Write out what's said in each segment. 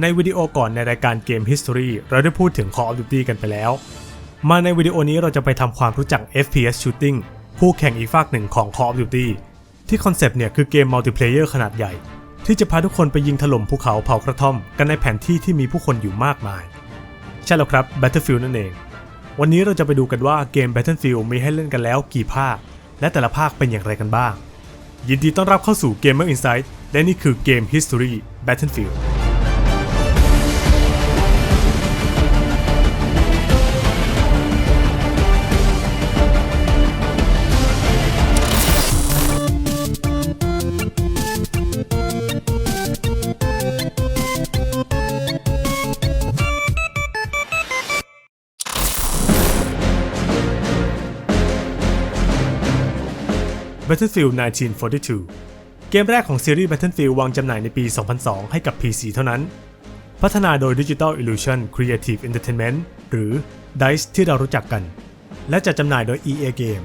ในวิดีโอก่อนในรายการเกม History เราได้พูดถึง Call of Duty กันไปแล้ว มาในวิดีโอนี้เราจะไปทำความรู้จัก FPS Shooting คู่แข่งอีกฝากหนึ่งของ Call of Duty ที่คอนเซปต์เนี่ยคือเกมมัลติเพลเยอร์ขนาดใหญ่ ที่จะพาทุกคนไปยิงถล่มภูเขาเผากระท่อม กันในแผนที่ที่มีผู้คนอยู่มากมาย ใช่แล้วครับ Battlefield นั่นเอง วันนี้เราจะไปดูกันว่าเกม Battlefield มีให้เล่นกันแล้วกี่ภาค และแต่ละภาคเป็นอย่างไรกันบ้าง ยินดีต้อนรับเข้าสู่ Gamer Insight และนี่คือเกม History Battlefield Battlefield 1942 เกมแรกของซีรีส์ Battlefield วางจำหน่ายในปี 2002 ให้กับ PC เท่านั้น พัฒนาโดย Digital Illusion Creative Entertainment หรือ DICE ที่เรารู้จักกัน และจะจำหน่ายโดย EA Game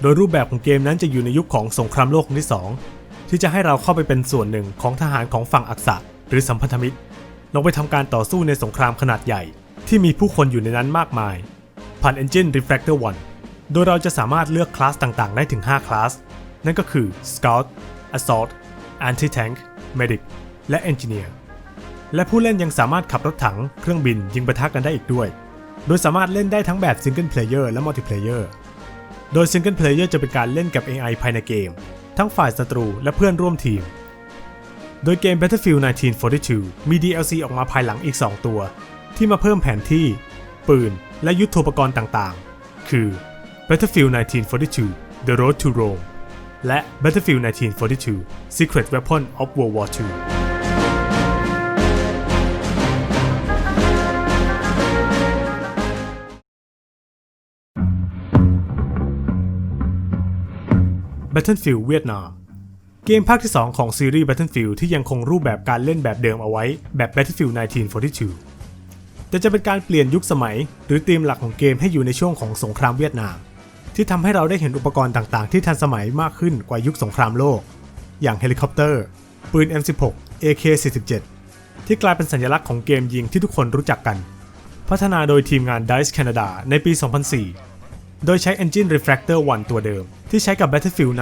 โดยรูปแบบของเกมนั้นจะอยู่ในยุคของสงครามโลกครั้งที่ 2 ที่จะให้เราเข้าไปเป็นส่วนหนึ่งของทหารของฝั่งอักษะหรือสัมพันธมิตร ลงไปทำการต่อสู้ในสงครามขนาดใหญ่ ที่มีผู้คนอยู่ในนั้นมากมายผ่าน Engine Refractor 1 โดยเราจะสามารถเลือกคลาสต่างๆ ได้ถึง 5 คลาส นั่นก็คือ Scout Assault Anti-Tank Medic และ Engineer และผู้เล่นยังสามารถขับรถถัง เครื่องบินยิงปะทะกันได้อีกด้วย โดยสามารถเล่นได้ทั้งแบบ Single Player และ Multiplayer โดย Single Player จะเป็นการเล่นกับ AI ภายในเกม ทั้งฝ่ายศัตรูและเพื่อนร่วมทีม โดยเกม Battlefield 1942 มี DLC ออกมาภายหลังอีก 2 ตัว ที่มาเพิ่มแผนที่ ปืน และยุทโธปกรณ์ต่างๆ คือ Battlefield 1942 The Road to Rome และ Battlefield 1942 Secret Weapon of World War II 'Battlefield เวียดนามเกมภาคที่ 2 ของซีรีส์ Battlefield ที่ยังคงรูปแบบการเล่นแบบเดิมเอาไว้แบบ Battlefield 1942 แต่จะเป็นการเปลี่ยนยุคสมัย หรือธีมหลักของเกมให้อยู่ในช่วงของสงครามเวียดนาม ที่ทำให้เราได้เห็นอุปกรณ์ต่างๆ ที่ทันสมัยมากขึ้นกว่ายุคสงครามโลก อย่างเฮลิคอปเตอร์ ปืน M16 AK47 ที่กลายเป็นสัญลักษณ์ของเกมยิงที่ทุกคนรู้จักกัน พัฒนาโดยทีมงาน DICE Canada ในปี 2004 โดยใช้ Engine Refractor 1 ตัวเดิม ที่ใช้กับ Battlefield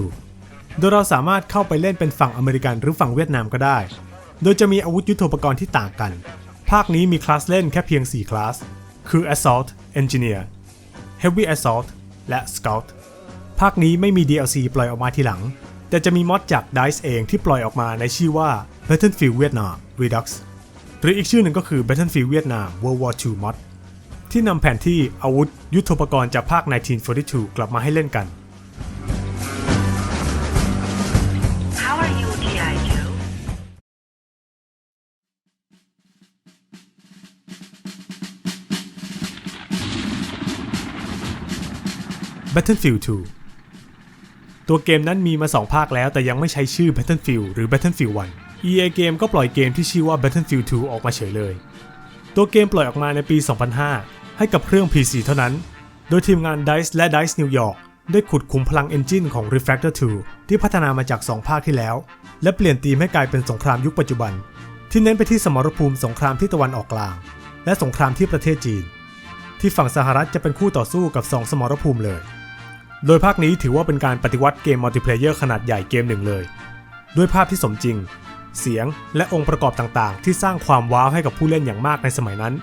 1942 โดยเราสามารถเข้าไปเล่นเป็นฝั่งอเมริกันหรือฝั่งเวียดนามก็ได้ โดยจะมีอาวุธยุทโธปกรณ์ที่ต่างกัน ภาคนี้มีคลาสเล่นแค่เพียง 4 คลาส คือ Assault Engineer Heavy Assault และ Scout ภาคนี้ไม่มี DLC ปล่อยออกมาทีหลัง แต่จะมีมอดจาก DICE เองที่ปล่อยออกมาในชื่อว่า Battlefield Vietnam Redux หรืออีกชื่อหนึ่งก็คือ Battlefield Vietnam World War II Mod ที่นำแผนที่อาวุธยุทโธปกรณ์จากภาค 1942 กลับมาให้เล่นกัน Battlefield 2 ตัวเกมนั้นมีมา 2 ภาคแล้วแต่ยังไม่ใช้ชื่อ Battlefield หรือ Battlefield 1 EA เกมก็ปล่อยเกมที่ชื่อว่า Battlefield 2 ออกมาเฉยเลย ตัวเกมปล่อยออกมาในปี 2005 ให้กับเครื่อง PC เท่านั้น โดยทีมงาน DICE และ DICE New York ได้ขุดคุมพลัง Engine ของ Refractor 2 ที่พัฒนามาจาก 2 ภาคที่แล้ว และเปลี่ยนธีมให้กลายเป็นสงครามยุคปัจจุบัน ที่เน้นไปที่สมรภูมิสงครามที่ตะวันออกกลาง และสงครามที่ประเทศจีน ที่ฝั่งสหรัฐจะเป็นคู่ต่อสู้กับสองสมรภูมิเลย โดยภาคนี้ถือว่าเป็นการปฏิวัติเกมมัลติเพลเยอร์ขนาดใหญ่เกมหนึ่งเลย ด้วยภาพที่สมจริง เสียงและองค์ประกอบต่างๆ ที่สร้างความว้าวให้กับผู้เล่นอย่างมากในสมัยนั้น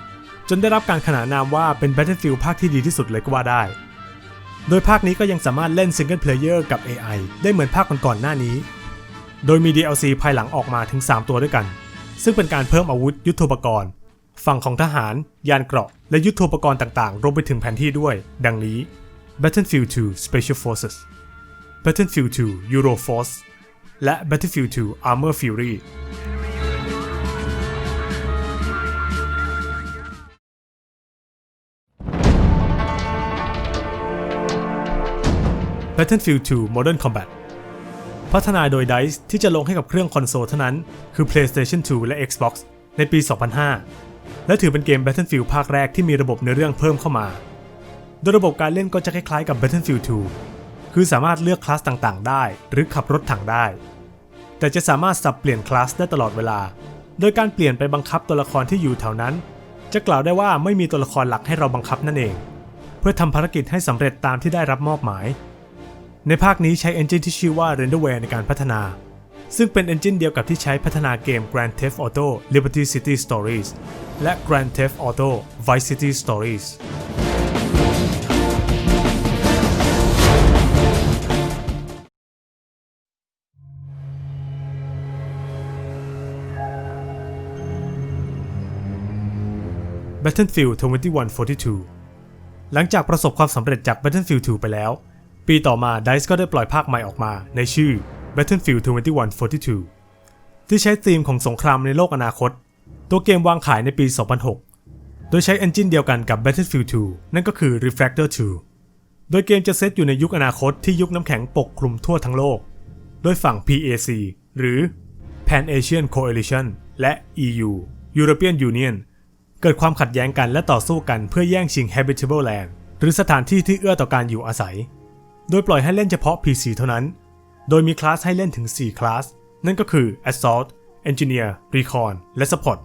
จนได้รับการขนานนามว่าเป็น Battlefield ภาคที่ดีที่สุดเลยก็ว่าได้ โดยภาคนี้ก็ยังสามารถเล่น Single Player กับ AI ได้เหมือนภาคก่อนๆหน้านี้ โดยมี DLC ภายหลังออกมาถึง 3 ตัวด้วยกัน ซึ่งเป็นการเพิ่มอาวุธยุทโธปกรณ์ ฝั่งของทหาร ยานเกราะ และยุทโธปกรณ์ต่างๆ รวมไปถึงแผนที่ด้วย ดังนี้ Battlefield 2 Special Forces Battlefield 2 Euroforce และ Battlefield 2 Armor Fury Battlefield 2 Modern Combat พัฒนาโดย DICE ที่จะลงให้กับเครื่องคอนโซลเท่านั้น คือ PlayStation 2 และ Xbox ในปี 2005 และถือเป็นเกม Battlefield ภาคแรกที่มีระบบเนื้อเรื่องเพิ่มเข้ามา โดยระบบการเล่นก็จะคล้ายๆกับ Battlefield 2 คือสามารถเลือกคลาสต่างๆ ได้ หรือขับรถถังได้ แต่จะสามารถสับเปลี่ยนคลาสได้ตลอดเวลา โดยการเปลี่ยนไปบังคับตัวละครที่อยู่แถวนั้น จะกล่าวได้ว่าไม่มีตัวละครหลักให้เราบังคับนั่นเอง เพื่อทำภารกิจให้สำเร็จตามที่ได้รับมอบหมาย ในภาคนี้ใช้เอนจินที่ชื่อว่า Renderware ในการพัฒนา ซึ่งเป็นเอนจินเดียวกับที่ใช้พัฒนาเกม Grand Theft Auto Liberty City Stories และ Grand Theft Auto Vice City Stories Battlefield 2142 หลังจากประสบความสำเร็จจาก Battlefield 2 ไปแล้ว ปีต่อมา DICE ก็ได้ปล่อยภาคใหม่ออกมาในชื่อ Battlefield 2142 ที่ใช้ธีมของสงครามในโลกอนาคต ตัวเกมวางขายในปี 2006 โดยใช้เอนจินเดียวกันกับ Battlefield 2 นั่นก็คือ Refractor 2 โดยเกมจะเซตอยู่ในยุคอนาคตที่ยุคน้ำแข็งปกคลุมทั่วทั้งโลก โดยฝั่ง PAC หรือ Pan Asian Coalition และ EU European Union เกิดความขัดแย้งกันและต่อสู้กันเพื่อแย่งชิง Habitable Land หรือสถานที่ที่เอื้อต่อการอยู่อาศัย โดยปล่อยให้เล่นเฉพาะ PC เท่านั้น โดยมีคลาสให้เล่นถึง 4 คลาส นั่นก็คือ Assault Engineer Recon และ Support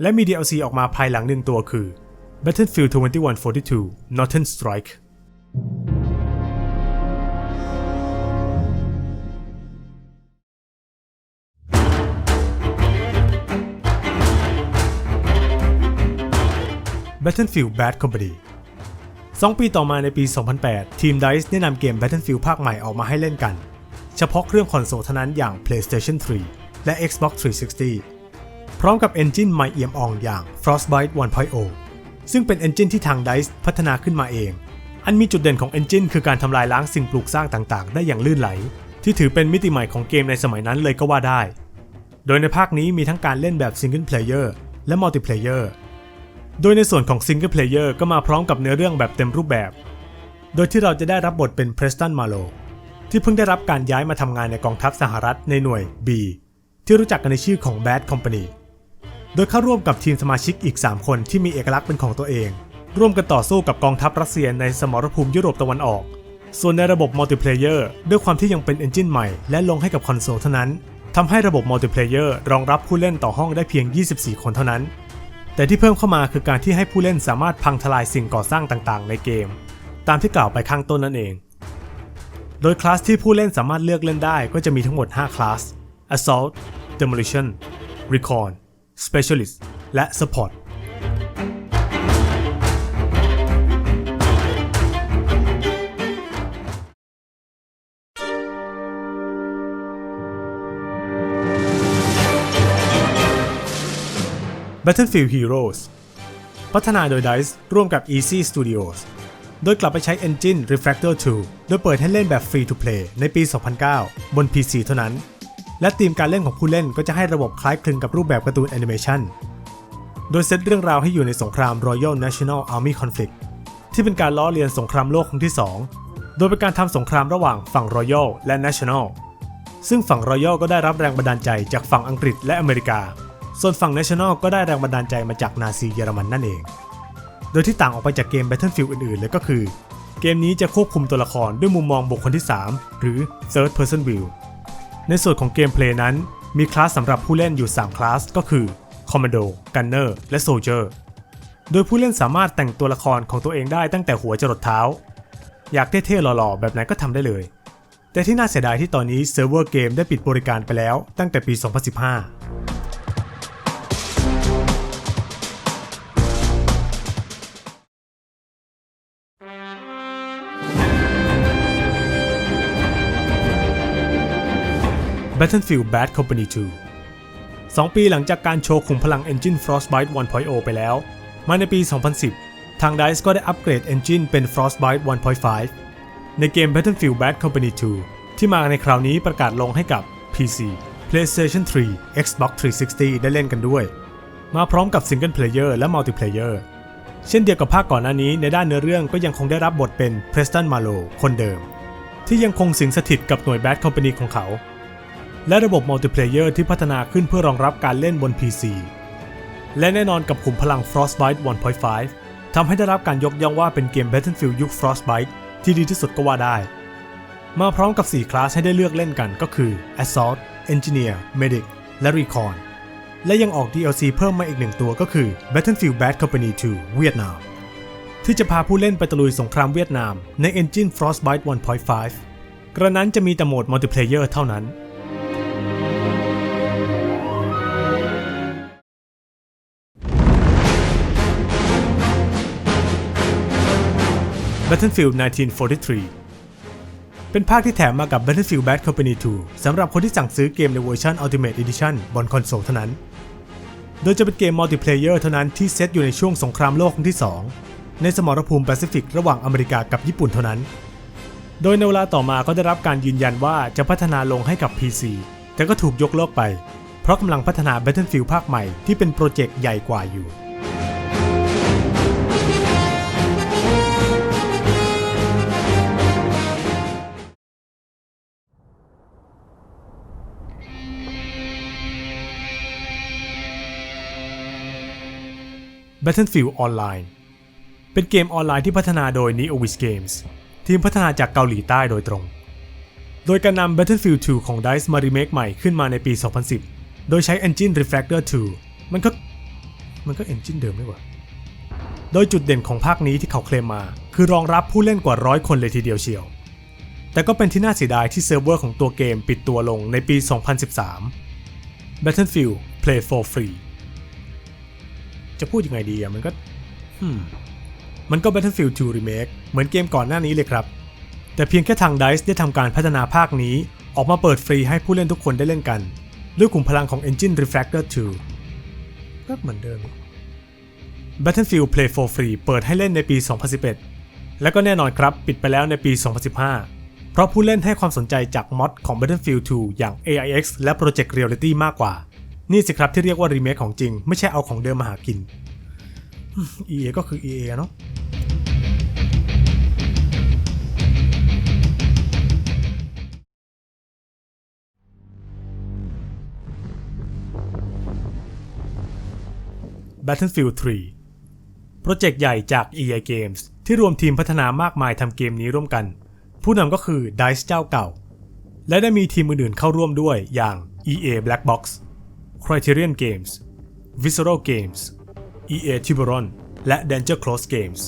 และมี DLC ออกมาภายหลังหนึ่งตัวคือ Battlefield 2142 Northern Strike Battlefield Bad Company สองปีต่อมาในปี 2008 ทีม DICE ได้นำเกม Battlefield ภาคใหม่ออกมาให้เล่นกัน เฉพาะเครื่องคอนโซลเท่านั้นอย่าง PlayStation 3 และ Xbox 360 พร้อมกับเอนจินใหม่เอี่ยมอ่องอย่าง Frostbite 1.0 ซึ่งเป็นเอนจินที่ทาง DICE พัฒนาขึ้นมาเอง อันมีจุดเด่นของเอนจินคือการทำลายล้างสิ่งปลูกสร้างต่างๆ ได้อย่างลื่นไหล ที่ถือเป็นมิติใหม่ของเกมในสมัยนั้นเลยก็ว่าได้ โดยในภาคนี้มีทั้งการเล่นแบบ Single Player และ Multiplayer โดยในส่วนของ Single Player ก็มาพร้อมกับเนื้อเรื่องแบบเต็มรูปแบบ โดยที่เราจะได้รับบทเป็นเพรสตันมาโลที่เพิ่งได้รับการย้ายมาทำงานในกองทัพสหรัฐในหน่วย B ที่รู้จักกันในชื่อของ Bad Company โดยเข้าร่วมกับทีมสมาชิกอีก 3 คนที่มีเอกลักษณ์เป็นของตัวเอง ร่วมกันต่อสู้กับกองทัพรัสเซียในสมรภูมิยุโรปตะวันออก ส่วนในระบบมัลติเพลเยอร์ด้วยความที่ยังเป็นเอนจินใหม่และลงให้กับคอนโซลเท่านั้นทำให้ระบบมัลติเพลเยอร์รองรับผู้เล่นต่อห้องได้เพียง 24 คนเท่านั้น แต่ที่เพิ่มเข้ามาคือการที่ให้ผู้เล่นสามารถพังทลายสิ่งก่อสร้างต่างๆ ในเกม ตามที่กล่าวไปข้างต้นนั่นเอง โดยคลาสที่ผู้เล่นสามารถเลือกเล่นได้ก็จะมีทั้งหมด 5 คลาส Assault Demolition Recon Specialist และ Support Battlefield Heroes พัฒนาโดย DICE ร่วมกับ Easy Studios โดยกลับไปใช้ Engine Refractor 2 โดยเปิดให้เล่นแบบ Free to Play ในปี 2009 บน PC เท่านั้น และธีมการเล่นของผู้เล่นก็จะให้ระบบคล้ายคลึงกับรูปแบบการ์ตูนแอนิเมชันโดยเซตเรื่องราวให้อยู่ในสงคราม Royal National Army Conflict ที่เป็นการล้อเลียนสงครามโลกครั้งที่ 2 โดยเป็นการทำสงครามระหว่างฝั่ง Royal และ National ซึ่งฝั่ง Royal ก็ได้รับแรงบันดาลใจจากฝั่งอังกฤษและอเมริกา ส่วนฝั่ง National ก็ได้แรงบันดาลใจมาจากนาซีเยอรมันนั่นเอง โดยที่ต่างออกไปจากเกม Battlefield อื่นๆ เลยก็คือ เกมนี้จะควบคุมตัวละครด้วยมุมมองบุคคลที่ 3 หรือ Third Person View ในส่วนของเกมเพลย์นั้น มีคลาสสำหรับผู้เล่นอยู่ 3 คลาสก็คือ Commando Gunner และ Soldier โดยผู้เล่นสามารถแต่งตัวละครของตัวเองได้ตั้งแต่หัวจรดเท้า อยากเท่ๆหล่อๆ แบบไหนก็ทำได้เลย แต่ที่น่าเสียดายที่ตอนนี้เซิร์ฟเวอร์เกมได้ปิดบริการไปแล้วตั้งแต่ปี 2015 Battlefield Bad Company 2 2 ปีหลังจากการโชว์ขุมพลัง Engine Frostbite 1.0 ไปแล้ว มาในปี 2010 ทาง DICE ก็ได้อัปเกรด Engine เป็น Frostbite 1.5 ในเกม Battlefield Bad Company 2 ที่มาในคราวนี้ประกาศลงให้กับ PC PlayStation 3 Xbox 360 ได้เล่นกันด้วย มาพร้อมกับ Single Player และ Multiplayer เช่นเดียวกับภาคก่อนหน้านี้ในด้านเนื้อเรื่องก็ยังคงได้รับบทเป็น Preston Marlow คนเดิม ที่ยังคงสิงสถิตกับหน่วย Bad Company ของเขา และระบบมัลติเพลเยอร์ที่พัฒนาขึ้นเพื่อรองรับการเล่นบน PC และแน่นอนกับขุมพลัง Frostbite 1.5 ทำให้ได้รับการยกย่องว่าเป็นเกม Battlefield ยุค Frostbite ที่ดีที่สุดก็ว่าได้ มาพร้อมกับ 4 คลาสให้ได้เลือกเล่นกันก็คือ Assault Engineer Medic และ Recon และยังออก DLC เพิ่มมาอีกหนึ่งตัวก็คือ Battlefield Bad Company 2 เวียดนาม ที่จะพาผู้เล่นไปตะลุยสงครามเวียดนามใน Engine Frostbite 1.5 กระนั้นจะมีแต่โหมดมัลติเพลเยอร์เท่านั้น Battlefield 1943 เป็นภาคที่แถมมากับ Battlefield Bad Company 2 สำหรับคนที่สั่งซื้อเกมในเวอร์ชัน Ultimate Edition บนคอนโซลเท่านั้น โดยจะเป็นเกมมัลติเพลเยอร์เท่านั้นที่เซตอยู่ในช่วงสงครามโลกครั้งที่ 2 ในสมรภูมิแปซิฟิกระหว่างอเมริกากับญี่ปุ่นเท่านั้น โดยในเวลาต่อมาก็ได้รับการยืนยันว่าจะพัฒนาลงให้กับ PC แต่ก็ถูกยกเลิกไป เพราะกำลังพัฒนา Battlefield ภาคใหม่ที่เป็นโปรเจกต์ใหญ่กว่าอยู่ Battlefield Online เป็นเกมออนไลน์ที่พัฒนาโดย Neowiz Games ทีมพัฒนาจากเกาหลีใต้โดยตรง โดยการนำ Battlefield 2 ของ DICE มารีเมคใหม่ขึ้นมาในปี 2010 โดยใช้ Engine Refactor 2 มันก็ มันก็ Engine เดิมไม่หว่า โดยจุดเด่นของภาคนี้ที่เขาเคลมมา คือรองรับผู้เล่นกว่าร้อยคนเลยทีเดียวเชียว แต่ก็เป็นที่น่าเสียดายที่เซิร์ฟเวอร์ของตัวเกมปิดตัวลงในปี 2013 Battlefield Play for Free จะพูดยังไงดีอะมันก็มันก็ Battlefield 2 Remake เหมือนเกมก่อนหน้านี้เลยครับ แต่เพียงแค่ทาง DICE ได้ทำการพัฒนาภาคนี้ ออกมาเปิดฟรีให้ผู้เล่นทุกคนได้เล่นกัน ด้วยขุมพลังของ Engine Refactor 2 ก็เหมือนเดิม Battlefield Play for Free เปิดให้เล่นในปี 2011 และก็แน่นอนครับปิดไปแล้วในปี 2015 เพราะผู้เล่นให้ความสนใจจากมอดของ Battlefield 2 อย่าง AIX และ Project Reality มากกว่า นี่สิครับที่เรียกว่ารีเมคของจริง ไม่ใช่เอาของเดิมมาหากิน EA ก็คือ EA เนาะ Battlefield 3โปรเจกต์ใหญ่จาก EA Games ที่รวมทีมพัฒนามากมายทำเกมนี้ร่วมกัน ผู้นำก็คือ DICE เจ้าเก่า และได้มีทีมอื่นๆเข้าร่วมด้วยอย่าง EA Black Box Criterion Games Visceral Games EA Tiburon และ Danger Close Games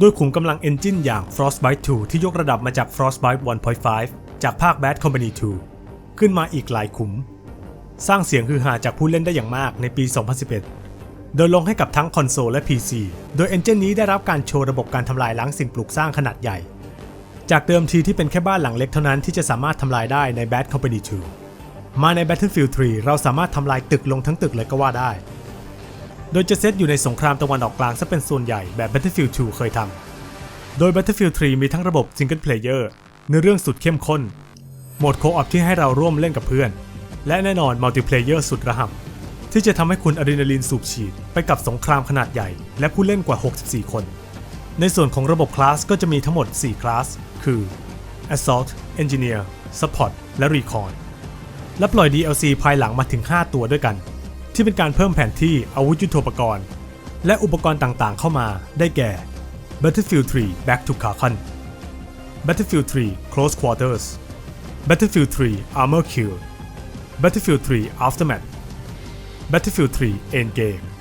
ด้วยขุมกำลังเอนจินอย่าง Frostbite 2 ที่ยกระดับมาจาก Frostbite 1.5 จากภาค Bad Company 2 ขึ้นมาอีกหลายขุม สร้างเสียงฮือฮาจากผู้เล่นได้อย่างมากในปี 2011 โดยลงให้กับทั้งคอนโซลและ PC โดยเอนจินนี้ได้รับการโชว์ระบบการทำลายล้างสิ่งปลูกสร้างขนาดใหญ่ จากเดิมทีที่เป็นแค่บ้านหลังเล็กเท่านั้นที่จะสามารถทำลายได้ใน Bad Company 2 มาใน Battlefield 3 เราสามารถทำลายตึกลงทั้งตึกเลยก็ว่าได้ โดยจะเซตอยู่ในสงครามตะวันออกกลางซะเป็นส่วนใหญ่แบบ Battlefield 2 เคยทำ โดย Battlefield 3 มีทั้งระบบ Single Player เนื้อเรื่องสุดเข้มข้น โหมดโคออปที่ให้เราร่วมเล่นกับเพื่อน และแน่นอน Multiplayer สุดระห่ำที่จะทำให้คุณอะดรีนาลีนสูบฉีดไปกับสงครามขนาดใหญ่ และผู้เล่นกว่า 64 คน ในส่วนของระบบคลาสก็จะมีทั้งหมด 4 คลาส คือ Assault Engineer Support และ Recon และปล่อย DLC ภายหลังมาถึง 5 ตัวด้วยกัน ที่เป็นการเพิ่มแผนที่อาวุธยุทโธปกรณ์ และอุปกรณ์ต่างๆ เข้ามาได้แก่ Battlefield 3 Back to Kharkon Battlefield 3 Close Quarters Battlefield 3 Armor Kill Battlefield 3 Aftermath Battlefield 3 Endgame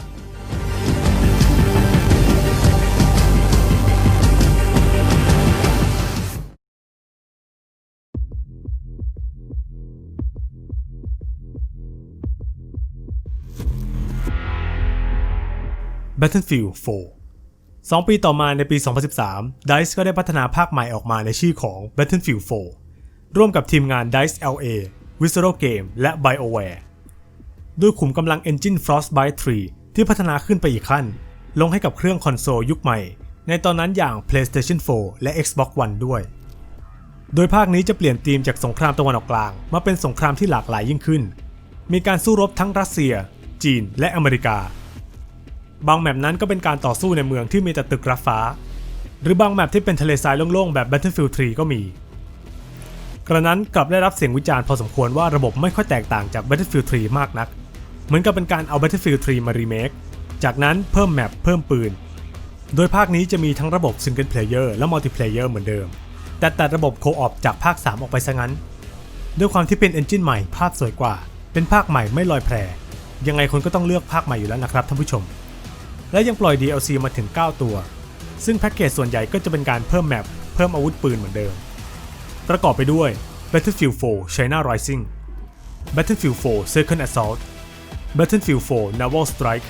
'Battlefield 4 2 ปีต่อมาในปี 2013 DICE ก็ได้พัฒนาภาคใหม่ออกมาในชื่อของ Battlefield 4 ร่วมกับทีมงาน DICE LA v i s e r a l Game และ BioWare ด้วยขุมกำลัง Engine Frostbite 3 ที่พัฒนาขึ้นไปอีกขั้น ลงให้กับเครื่องคอนโซลยุคใหม่ ในตอนนั้นอย่าง PlayStation 4 และ Xbox One ด้วย โดยภาคนี้จะเปลี่ยนธีมจากสงครามตะวันออกกลาง มาเป็นสงครามที่หลากหลายยิ่งขึ้น มีการสู้รบทั้งรัสเซีย จีน และอเมริกา บางแมปนั้นก็เป็นการต่อสู้ในเมืองที่มีแต่ตึกระฟ้า หรือบางแมปที่เป็นทะเลทรายโล่งๆแบบ Battlefield 3 ก็มี กระนั้นกลับได้รับเสียงวิจารณ์พอสมควรว่าระบบไม่ค่อยแตกต่างจาก Battlefield 3 มากนัก เหมือนกับเป็นการเอา Battlefield 3 มารีเมค จากนั้นเพิ่มแมปเพิ่มปืน โดยภาคนี้จะมีทั้งระบบ Single Player และ Multiplayer เหมือนเดิม แต่ตัดระบบ Co-op จากภาค 3 ออกไปซะงั้น ด้วยความที่เป็นเอนจินใหม่ภาพสวยกว่า เป็นภาคใหม่ไม่ลอยแพรยังไงคนก็ต้องเลือกภาคใหม่อยู่แล้วนะครับท่านผู้ชม และยังปล่อย DLC มาถึง 9 ตัว ซึ่งแพ็กเกจส่วนใหญ่ก็จะเป็นการเพิ่มแมปเพิ่มอาวุธปืนเหมือนเดิม ประกอบไปด้วย Battlefield 4 China Rising Battlefield 4 Second Assault Battlefield 4 Naval Strike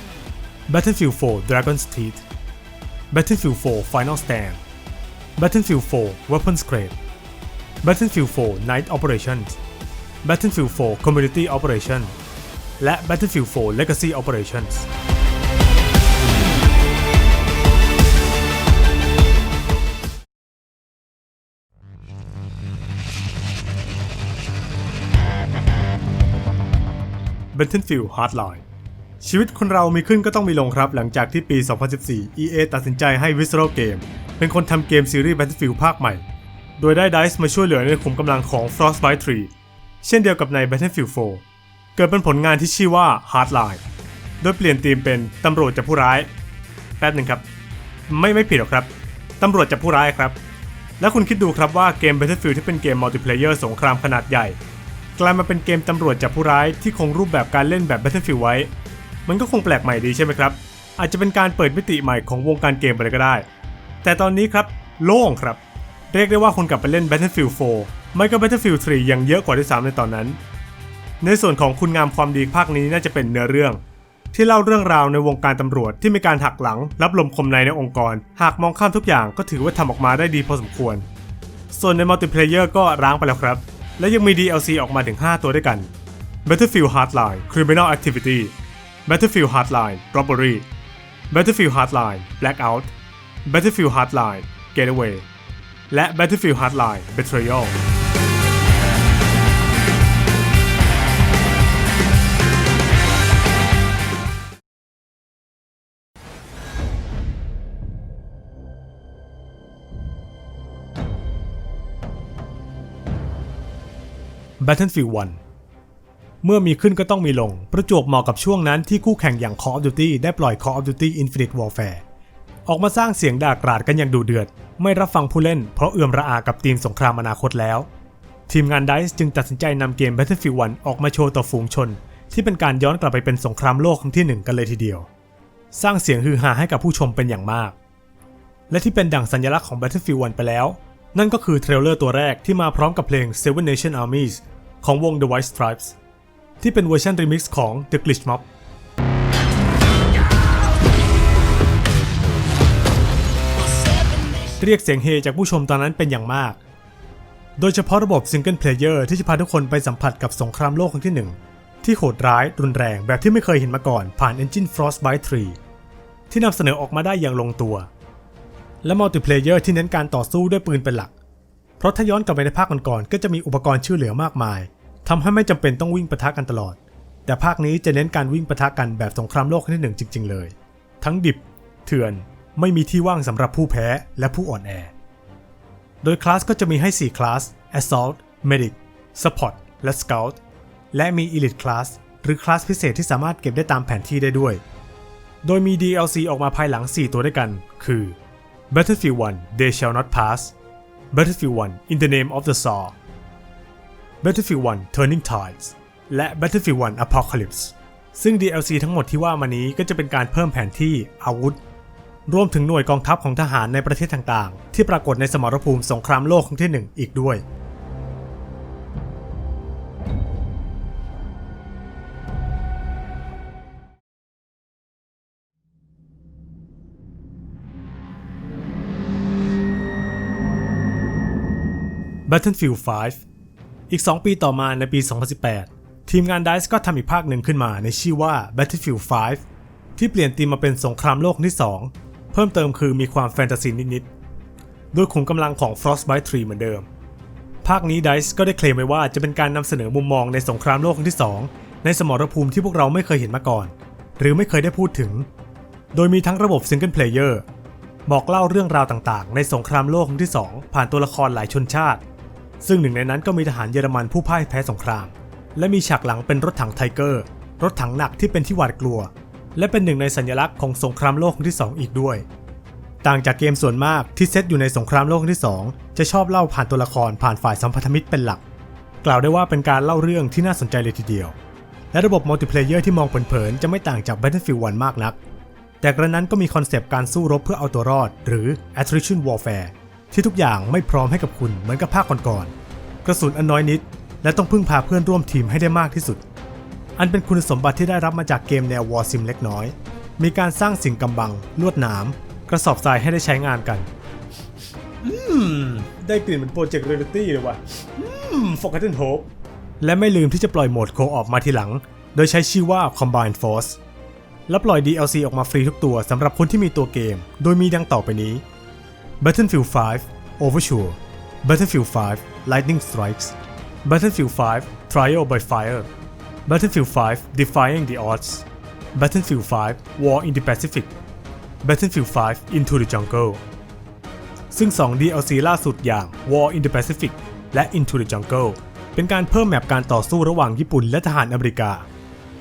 Battlefield 4 Dragon's Teeth Battlefield 4 Final Stand Battlefield 4 Weapons Crate Battlefield 4 Night Operations Battlefield 4 Community Operation และ Battlefield 4 Legacy Operations Battlefield Hardline ชีวิตคนเรามีขึ้นก็ต้องมีลงครับ หลังจากที่ปี 2014 EA ตัดสินใจให้ Visceral Game เป็นคนทำเกมซีรีส์ Battlefield ภาคใหม่ โดยได้ DICE มาช่วยเหลือในขุมกำลังของ Frostbite 3 เช่นเดียวกับใน Battlefield 4 เกิดเป็นผลงานที่ชื่อว่า Hardline โดยเปลี่ยนธีมเป็นตำรวจจับผู้ร้าย แป๊บหนึ่งครับ ไม่ไม่ผิดหรอกครับ ตำรวจจับผู้ร้ายครับ แล้วคุณคิดดูครับว่าเกม Battlefield ที่เป็นเกมมัลติเพลเยอร์สงครามขนาดใหญ่ กลายมาเป็นเกมตำรวจจับผู้ร้ายที่คงรูปแบบการเล่นแบบ Battlefield ไว้ มันก็คงแปลกใหม่ดีใช่ไหมครับ อาจจะเป็นการเปิดมิติใหม่ของวงการเกมไปเลยก็ได้ แต่ตอนนี้ครับโล่งครับ เรียกได้ว่าคนกลับไปเล่น Battlefield 4 ไม่ก็ Battlefield 3 ยังเยอะกว่าที่3ในตอนนั้น ในส่วนของคุณงามความดีภาคนี้น่าจะเป็นเนื้อเรื่อง ที่เล่าเรื่องราวในวงการตำรวจที่มีการหักหลังรับลมคมในในองค์กร หากมองข้ามทุกอย่างก็ถือว่าทำออกมาได้ดีพอสมควร ส่วนในมัลติเพลเยอร์ก็ร้างไปแล้วครับ และยังมี DLC ออกมาถึง 5 ตัวด้วยกัน Battlefield Hardline Criminal Activity Battlefield Hardline Robbery Battlefield Hardline Blackout Battlefield Hardline Getaway และ Battlefield Hardline Betrayal 'Battlefield 1 เมื่อมีขึ้นก็ต้องมีลง ประจวบเหมาะกับช่วงนั้นที่คู่แข่งอย่าง Call of Duty ได้ปล่อย Call of Duty Infinite Warfare ออกมาสร้างเสียงด่ากราดกันอย่างดูเดือด ไม่รับฟังผู้เล่นเพราะเอื่อมระอากับทีมสงครามอนาคตแล้ว ทีมงาน DICE จึงตัดสินใจนำเกม Battlefield 1 ออกมาโชว์ต่อฝูงชน ที่เป็นการย้อนกลับไปเป็นสงครามโลกครั้งที่หนึ่งกันเลยทีเดียว สร้างเสียงฮือฮาให้กับผู้ชมเป็นอย่างมาก และที่เป็นดั่งสัญลักษณ์ของ Battlefield 1 ไปแล้ว นั่นก็คือเทรลเลอร์ตัวแรกที่มาพร้อมกับเพลง Seven Nation Armies ของวง The White Stripes ที่เป็นเวอร์ชันรีมิกซ์ของ The Glitch Mob เรียกเสียงเฮจากผู้ชมตอนนั้นเป็นอย่างมาก โดยเฉพาะระบบซิงเกิลเพลเยอร์ที่จะพาทุกคนไปสัมผัสกับสงครามโลกครั้งที่ 1 ที่โหดร้ายรุนแรงแบบที่ไม่เคยเห็นมาก่อนผ่าน Engine Frostbite 3 ที่นำเสนอออกมาได้อย่างลงตัว และมัลติเพลเยอร์ที่เน้นการต่อสู้ด้วยปืนเป็นหลัก เพราะถ้าย้อนกลับไปในภาคก่อนๆก็จะมีอุปกรณ์ช่วยเหลือมากมาย ทำให้ไม่จำเป็นต้องวิ่งปะทะกันตลอด แต่ภาคนี้จะเน้นการวิ่งปะทะกันแบบสงครามโลกครั้งที่หนึ่งจริง ๆ เลย ทั้งดิบ เถื่อน ไม่มีที่ว่างสำหรับผู้แพ้และผู้อ่อนแอ โดยคลาสก็จะมีให้ 4 คลาส Assault Medic Support และ Scout และมี Elite Class หรือคลาสพิเศษที่สามารถเก็บได้ตามแผนที่ได้ด้วย โดยมี DLC ออกมาภายหลัง 4 ตัวด้วยกัน คือ Battlefield 1 They Shall Not Pass Battlefield 1 In the Name of the Saw Battlefield 1 Turning Tides และ Battlefield 1 Apocalypse ซึ่ง DLC ทั้งหมดที่ว่ามานี้ก็จะเป็นการเพิ่มแผนที่อาวุธ รวมถึงหน่วยกองทัพของทหารในประเทศต่างๆ ที่ปรากฏในสมรภูมิสงครามโลกครั้งที่ 1 อีกด้วย Battlefield 5 อีก 2 ปีต่อมาในปี 2018 ทีมงาน DICE ก็ทำอีกภาคหนึ่งขึ้นมาในชื่อว่า Battlefield 5 ที่เปลี่ยนธีมมาเป็นสงครามโลกที่ 2 เพิ่มเติมคือมีความแฟนตาซีนิดๆโดยขุมกำลังของ Frostbite 3 เหมือนเดิม ภาคนี้ DICE ก็ได้เคลมไว้ว่าจะเป็นการนำเสนอมุมมองในสงครามโลกที่ 2 ในสมรภูมิที่พวกเราไม่เคยเห็นมาก่อน หรือไม่เคยได้พูดถึง โดยมีทั้งระบบ Single Player บอกเล่าเรื่องราวต่างๆ ในสงครามโลกครั้งที่ 2 ผ่านตัวละครหลายชนชาติ ซึ่งหนึ่งในนั้นก็มีทหารเยอรมันผู้พ่ายแพ้สงคราม และมีฉากหลังเป็นรถถังไทเกอร์ รถถังหนักที่เป็นที่หวาดกลัว และเป็นหนึ่งในสัญลักษณ์ของสงครามโลกครั้งที่ 2 อีกด้วย ต่างจากเกมส่วนมากที่เซตอยู่ในสงครามโลกครั้งที่ 2 จะชอบเล่าผ่านตัวละครผ่านฝ่ายสัมพันธมิตรเป็นหลัก กล่าวได้ว่าเป็นการเล่าเรื่องที่น่าสนใจเลยทีเดียว และระบบมัลติเพลเยอร์ที่มองเผินๆจะไม่ต่างจาก Battlefield 1 มากนัก แต่กระนั้นก็มีคอนเซปต์การสู้รบเพื่อเอาตัวรอด หรือ attrition warfare ที่ทุกอย่างไม่พร้อมให้กับคุณเหมือนกับภาคก่อนๆกระสุนอันน้อยนิด และต้องพึ่งพาเพื่อนร่วมทีมให้ได้มากที่สุด อันเป็นคุณสมบัติที่ได้รับมาจากเกมแนว War Sim เล็กน้อย มีการสร้างสิ่งกำบัง ลวดหนาม กระสอบทรายให้ได้ใช้งานกัน อืม ได้กลิ่นเหมือนโปรเจกต์เรียลิตี้เลยว่ะอืม Forgotten Hope และไม่ลืมที่จะปล่อยโหมดโคออกมาทีหลัง โดยใช้ชื่อว่า Combined Force และปล่อย DLC ออกมาฟรีทุกตัวสำหรับคนที่มีตัวเกม โดยมีดังต่อไปนี้ Battlefield 5 Overture Battlefield 5 Lightning Strikes Battlefield 5 Trial by Fire Battlefield 5 Defying the Odds Battlefield 5 War in the Pacific Battlefield 5 Into the Jungle ซึ่ง 2 DLC ล่าสุดอย่าง War in the Pacific และ Into the Jungle เป็นการเพิ่มแมปการต่อสู้ระหว่างญี่ปุ่นและทหารอเมริกา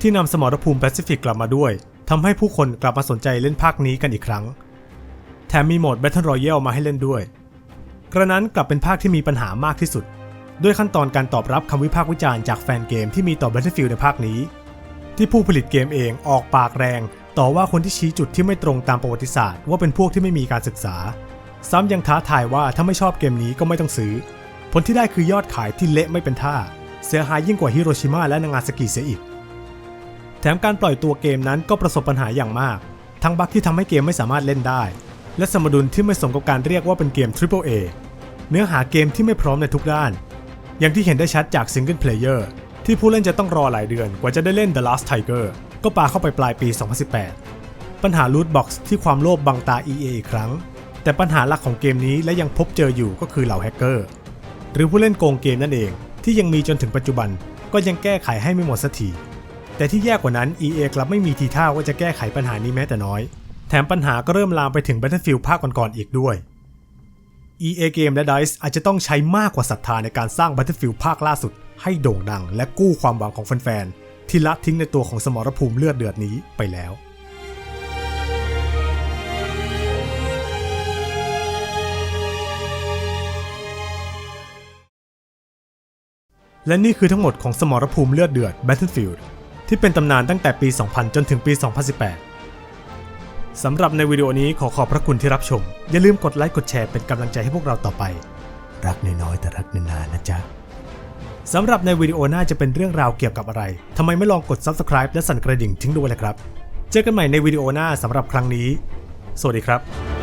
ที่นำสมรภูมิแปซิฟิกกลับมาด้วยทำให้ผู้คนกลับมาสนใจเล่นภาคนี้กันอีกครั้ง ถมมีโหมด Battle Royale มาให้เล่นด้วย กระนั้นกลับเป็นภาคที่มีปัญหามากที่สุด ด้วยขั้นตอนการตอบรับคำวิพากษ์วิจารณ์จากแฟนเกมที่มีต่อ Battlefield ในภาคนี้ ที่ผู้ผลิตเกมเองออกปากแรง ต่อว่าคนที่ชี้จุดที่ไม่ตรงตามประวัติศาสตร์ ว่าเป็นพวกที่ไม่มีการศึกษา ซ้ำยังท้าทายว่าถ้าไม่ชอบเกมนี้ก็ไม่ต้องซื้อ ผลที่ได้คือยอดขายที่เละไม่เป็นท่า เสียหายยิ่งกว่าฮิโรชิมาและนางาซากิเสียอีก แถมการปล่อยตัวเกมนั้นก็ประสบปัญหาอย่างมาก ทั้งบั๊กที่ทำให้เกมไม่สามารถเล่นได้ และสมดุลที่ไม่สมกับการเรียกว่าเป็นเกม Triple A เนื้อหาเกมที่ไม่พร้อมในทุกด้าน อย่างที่เห็นได้ชัดจาก Single Player ที่ผู้เล่นจะต้องรอหลายเดือนกว่าจะได้เล่น The Last Tiger ก็ปาเข้าไปปลายปี 2018 ปัญหา Loot Box ที่ความโลภบังตา EA อีกครั้ง แต่ปัญหาหลักของเกมนี้และยังพบเจออยู่ก็คือเหล่าแฮกเกอร์หรือผู้เล่นโกงเกมนั่นเองที่ยังมีจนถึงปัจจุบันก็ยังแก้ไขให้ไม่หมดสักทีแต่ที่แย่กว่านั้น EA กลับไม่มีทีท่าว่าจะแก้ไขปัญหานี้แม้แต่น้อย แถมปัญหาก็เริ่มลามไปถึง Battlefield ภาคก่อนๆอีกด้วย EA เกมและ DICE อาจจะต้องใช้มากกว่าศรัทธาในการสร้าง Battlefield ภาคล่าสุด ให้โด่งดัง และกู้ความหวังของแฟนๆ ที่ละทิ้งในตัวของสมรภูมิเลือดเดือดนี้ไปแล้วและนี่คือทั้งหมดของสมรภูมิเลือดเดือด Battlefield ที่เป็นตำนานตั้งแต่ปี 2000 จนถึงปี 2018 สำหรับในวิดีโอนี้ขอขอบพระคุณที่รับชม อย่าลืมกดไลค์กดแชร์เป็นกำลังใจให้พวกเราต่อไป รักน้อยๆแต่รักนานๆนะจ๊ะสำหรับในวิดีโอหน้าจะเป็นเรื่องราวเกี่ยวกับอะไรทำไมไม่ลองกด Subscribe และสั่นกระดิ่งทิ้งด้วยล่ะครับ เจอกันใหม่ในวิดีโอหน้าสำหรับครั้งนี้ สวัสดีครับ